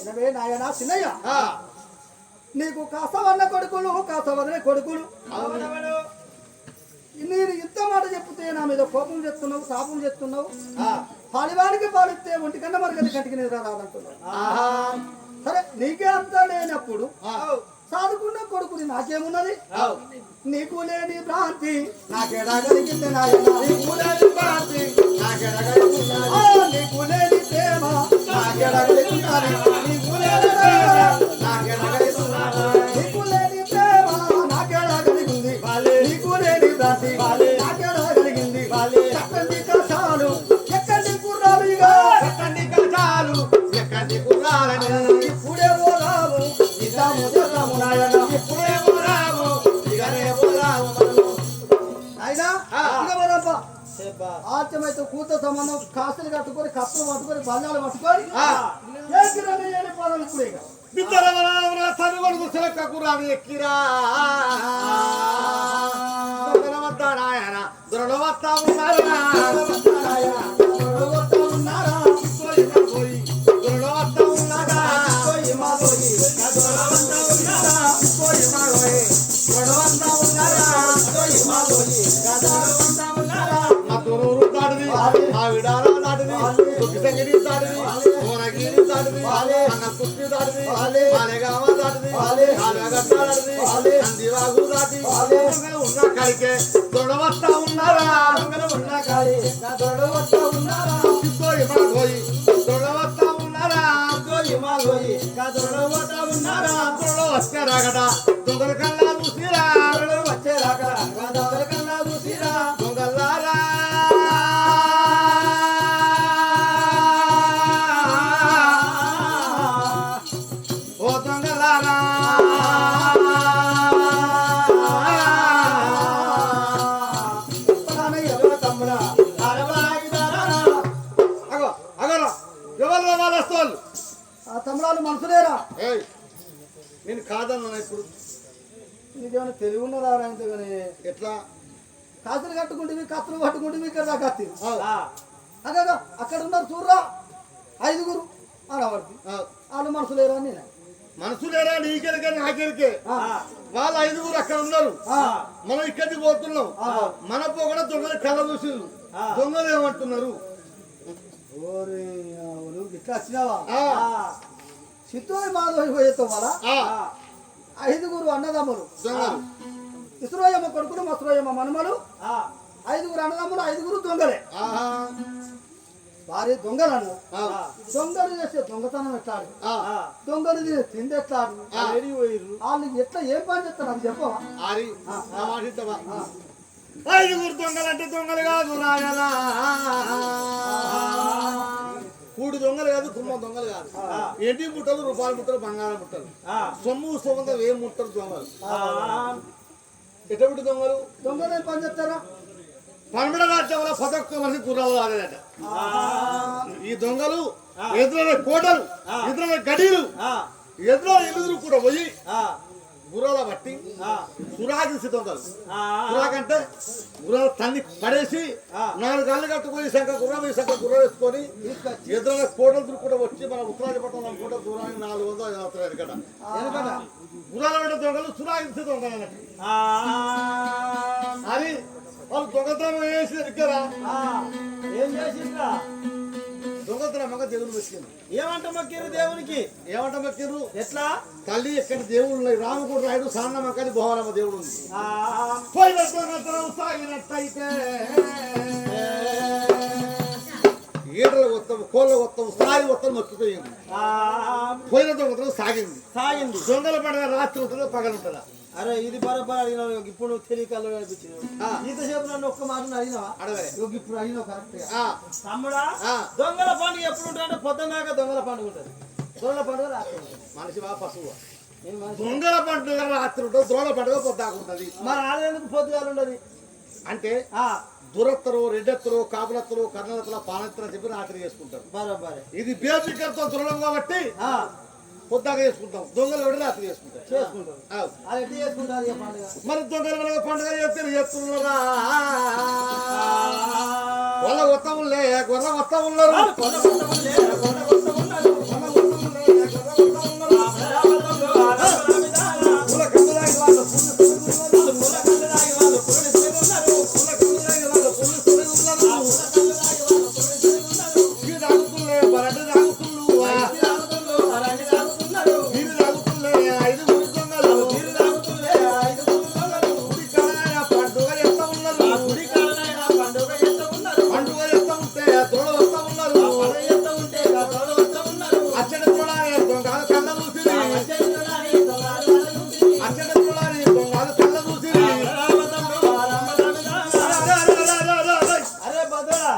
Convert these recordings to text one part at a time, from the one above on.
Anyway నాయనా చిన్నయ్య. నీకు కాసవన్న కొడుకులు కాసవదనే కొడుకులు. నేను ఇంత మాట చెప్తే నా మీద కోపం చెప్తున్నావు శాపం చెప్తున్నావు పాలివానికి పాలిస్తే ఒంటికన్నా మరగది కంటికి నిద్ర రాదంటున్నావు. ఆహా. సరే నీకే అంత లేనప్పుడు సాదుకున్న కొడుకుని నాకేమున్నది. నీకు లేని భ్రాంతి నాకేడా కలిగింది నాయనా. నీకు లేని భ్రాంతి నాకేడా కలిగింది నీకు లేని ప్రేమ నాకెడగలుగుతున్నది. నీకు ప్రేమ నాకేడా కలిగింది వాలే. నీకు లేని భ్రాంతి కూత సంబంధం కాసులు కట్టుకొని కప్పులు పట్టుకొని బల్లాలు పట్టుకొని ఆ. ఏకిరని వెళ్ళిపోదాం ఇప్పుడు ఇక బిడ్డలవరావరా తనుగొడుగు చిలకకు రాని ఎక్కిరా. దొరల వద్ద ఉన్నారా. అన్న కుర్తి దాటిది, మాలేగామ దాటిది, కాలగట్ట దాటిది, దాటి, ఉన్న కాడికే దొడవస్తా ఉన్నారా ఉన్న కాడి, నా దొడ వస్తా ఉన్నారా? పోయి మా పోయి దొడవస్తా ఉన్నారా పోయి మా పోయి, నా దొడ వస్తా ఉన్నారా? దొడ వచ్చారాగట దొంగల కల్లా చూసిరా వచ్చేదాకా, నా దొంగల కన్నా చూసిరా? తమ్ముడాలు మనసులేరా? ఏయ్ నేను కాదన్నా ఇప్పుడు. నీకేమైనా తెలివి ఉన్నదా అంటే కానీ ఎట్లా? కాసులు కట్టుకుంటే కత్తులు పట్టుకుంటే ఇక్కడ దాకా. ఆ, అక్కడ అక్కడ ఉన్నారు చూడరా ఐదుగురు అనవాడికి ఆ, వాళ్ళు మనసులేరా అని నేను. మనసులేరా నీకెరికే నాకెరికే? ఆ, వాళ్ళ ఐదుగురు అక్కడ ఉన్నారు. ఆ, మనం ఇక్కడికి పోతున్నాం. మన పోకుండా దొంగలు కళ్ళ చూసిండ్రు దొంగలు ఏమంటున్నారు? ఇట్లా వచ్చినావా? ఆ, చిత్తూరు మాధవి ఆ, ఐదుగురు అన్నదమ్ములు. ఇసురోయమ్మ కొడుకులు మసురోయమ్మ మనమలు. ఐదుగురు అన్నదమ్ములు ఐదుగురు దొంగలే. ఆహా, వారి దొంగలను ఆ, దొంగలు చేసే దొంగతనం ఎట్లా ఆడు? ఆ, దొంగలు తినే తిండి ఎట్లా ఆడు? ఆ. వాళ్ళు ఎట్లా ఏం పని చేస్తారు అది చెప్పవా? ఐదుగురు దొంగలు అంటే దొంగలు కాదు రాయలా కూడి దొంగలు కాదు కుమ్మ దొంగలు కాదు. ఎండి ముట్టలు రూపాయల ముట్టలు బంగారం ముట్టలు. సొమ్ము సొంతం ఏం ముట్టలు దొంగలు. ఎటువంటి దొంగలు? దొంగలు ఏం పని చేస్తారా? పనమడ రాజ్యంలో పదొక్క మంది గుర్రాలు రాలేదట ఈ దొంగలు ఎదురు కోటలు ఎదురు గడీలు ఎదురు ఎలుగురు కూడా పోయి గుర్రాల బట్టి సురాగిసి దొంగలు సురాగ్ అంటే గుర్రాలు తన్ని పడేసి నాలుగు కళ్ళు కట్టుకొని శంక గుర్రం ఈ శంక గుర్రం వేసుకొని ఎదురు కోటలు తిరుగుకుంటూ వచ్చి మన ఉత్తరాజపట్నం అనుకుంటే దూరానికి నాలుగు వందలు అవుతాయి ఇక్కడ వెనకట గుర్రాల పడ్డ దొంగలు సురాగిసి దొంగలు అన్నట్టు. అది వాళ్ళు దొంగతనం వేసి దగ్గర ఏం చేసిండ్రా? దొంగతనం మగ దేవుడు వచ్చింది ఏమంట మొక్కిరు దేవునికి? ఏమంట మొక్కిర్రు? ఎట్లా? తల్లి ఎక్కడ దేవుడు రామకుడు రాయుడు సాన్నమ్మకని భోవనమ్మ దేవుడు ఉంది. పోయిన సాగినట్టయితే ఈటలు వస్తాము కోళ్ళ వస్తాము సాయి వస్తాము మొక్కిపోయింది ఆ, పోయిన దొంగతనం సాగింది. సాగింది. దొంగల పండుగ రాత్రి ఉంటుందో పగలు ఉంటుందా అరే ఇది బరబర్ అడిగినావు ఇప్పుడు తెలియకల్లో అనిపించింది. ఇంతసేపు నన్ను ఒక్క మాట అడిగినావా? అడగలే. ఇప్పుడు అడిగినావు కరెక్ట్ తమ్ముడా. దొంగల పండుగ ఎప్పుడు ఉంటుంది పొద్దున్నాక దొంగల పండుగ ఉంటుంది. దొంగల పండుగ రాత్రి ఉంటుంది. మనిషి బా పశువు. దొంగల పండుగ రాత్రి ఉంటుంది దొంగల పండుగ పొద్దాకుంటది మరి ఆడేందుకు పొద్దుగాలు ఉండదు. అంటే ఆ, దురత్తరు రెడ్డెత్తరు కాపులత్తరు కర్ణలత్తరు పానెత్తరు అని చెప్పి రాత్రి చేసుకుంటారు. బరోబరే. ఇది బేసికర్తో దృఢం కాబట్టి ఆ, పొద్దాక చేసుకుంటాం. దొంగలు ఎవరి రాత్రి చేసుకుంటారు. చేసుకుంటారు. మరి దొంగల పండుగ చేస్తారు చేస్తున్నారా? వాళ్ళ ఉల్లే గొర్రె కొత్త ఉన్నారు.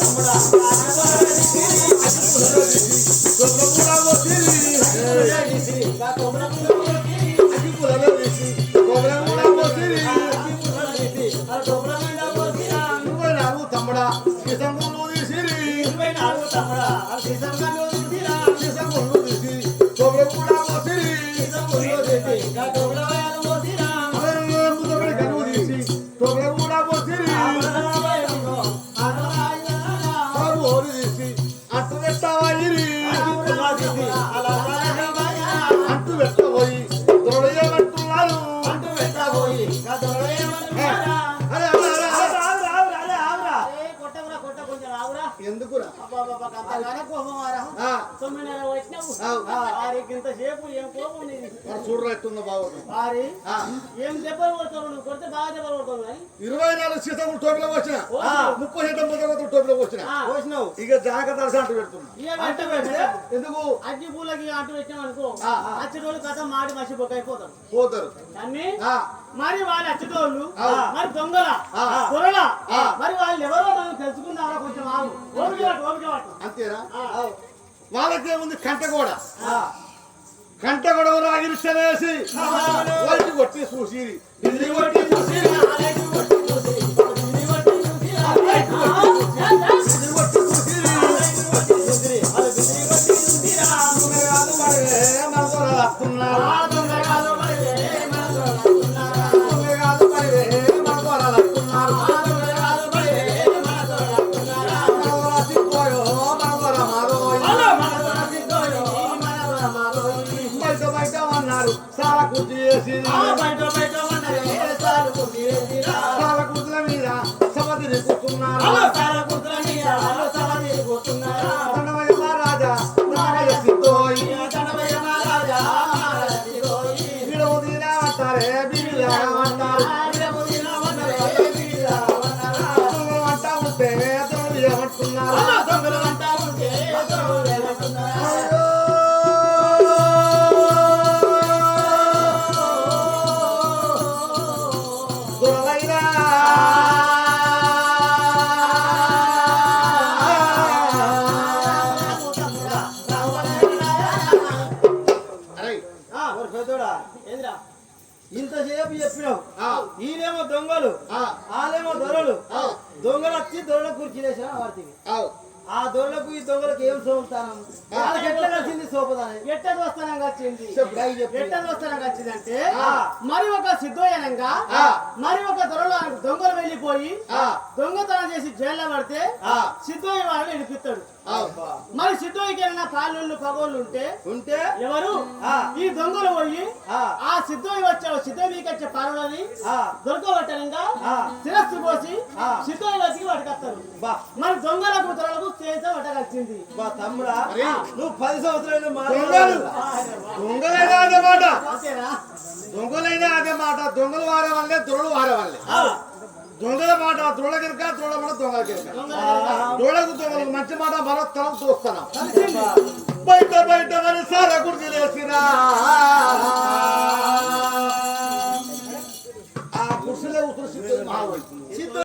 తమ్ముడా. అబ్బా అంతగానే కోపం ఆరా ఆ, తొమ్మిది నెలలు వచ్చినావు అవు. వారికి ఇంతసేపు ఏం కోపం నీది మరి చూడరా ఎట్టుందో బాగుంది వారి ఆ, ఏం దెబ్బలు కొడతావు నువ్వు కొడితే బాగా దెబ్బలు కొడతావు కానీ ఇరవై నాలుగు సీతములు టోపీలో వచ్చిన. ముప్పై శాతం ముద్దగతులు టోపీలో వచ్చిన పోసినావు. ఇక జాగ్రత్త అంటూ పెడుతున్నా. పెడితే ఎందుకు? అగ్గి పూలకి అంటూ పెట్టాం అనుకో. అచ్చటోళ్ళు కథ మాడి మసి బొక్క పోతారు. ఆ, మరి వాళ్ళ అచ్చటోళ్ళు. మరి దొంగల. వాళ్ళకేముంది కంట కూడా కంట కూడా రాగిరిష్ట వేసి వైపు కొట్టి చూసి కొట్టి అన్నారు చాలా కుర్చీ చేసి చాలా కుర్చీల మీద మహారాజా నాగయ్య సిద్ధోయ్. అంటారే అంటారు. ఆ దొరలకు ఈ దొంగలకు ఏం సోపుతాను వాళ్ళకి ఎట్లా కలిసింది సోపుదాని ఎట్లా దోస్తానం వచ్చింది చెప్పు, రాయి చెప్పు. ఎట్లా దోస్తానం వచ్చిందంటే ఆ. మరి ఒక సిద్ధోయనంగా. మరి ఒక దొరలో దొంగలు వెళ్ళిపోయి. దొంగతనం చేసి జైల్లో పడితే ఆ. సిద్ధోయి వాళ్ళని విడిపిస్తాడు. మరి సిద్ధోయికి ఏమైనా పాలోళ్ళు పగోళ్ళు ఉంటే? ఉంటే? ఎవరు. ఈ దొంగలు పోయి ఆ. సిద్ధోయి వచ్చే సిద్ధోయికి వచ్చే పాలని. దొరకబట్టనంగా ఆ. శిరస్సు పోసి ఆ. సిద్ధోయి వచ్చి పట్టుకొస్తారు. మరి దొంగలకు దొరలకు చేసే తమ్ముడా మరి? నువ్వు పది సంవత్సరాలు దొంగలు. దొంగలైనా అదే మాట. అంతేనా దొంగలైనా అదే మాట. దొంగలు వారే వాళ్ళే దొరలు వారే వాళ్ళే. దొంగల మాట దొడ కిరక దొడ మాట దొంగల కిరక. దొడకు దొంగలకు మంచి మాట మరో తరం చూస్తాను బయట బయట మరి సారా గుడికి లేసిరా ఆ కుర్చీలో కూర్చుని సిద్ధం మహావైపు.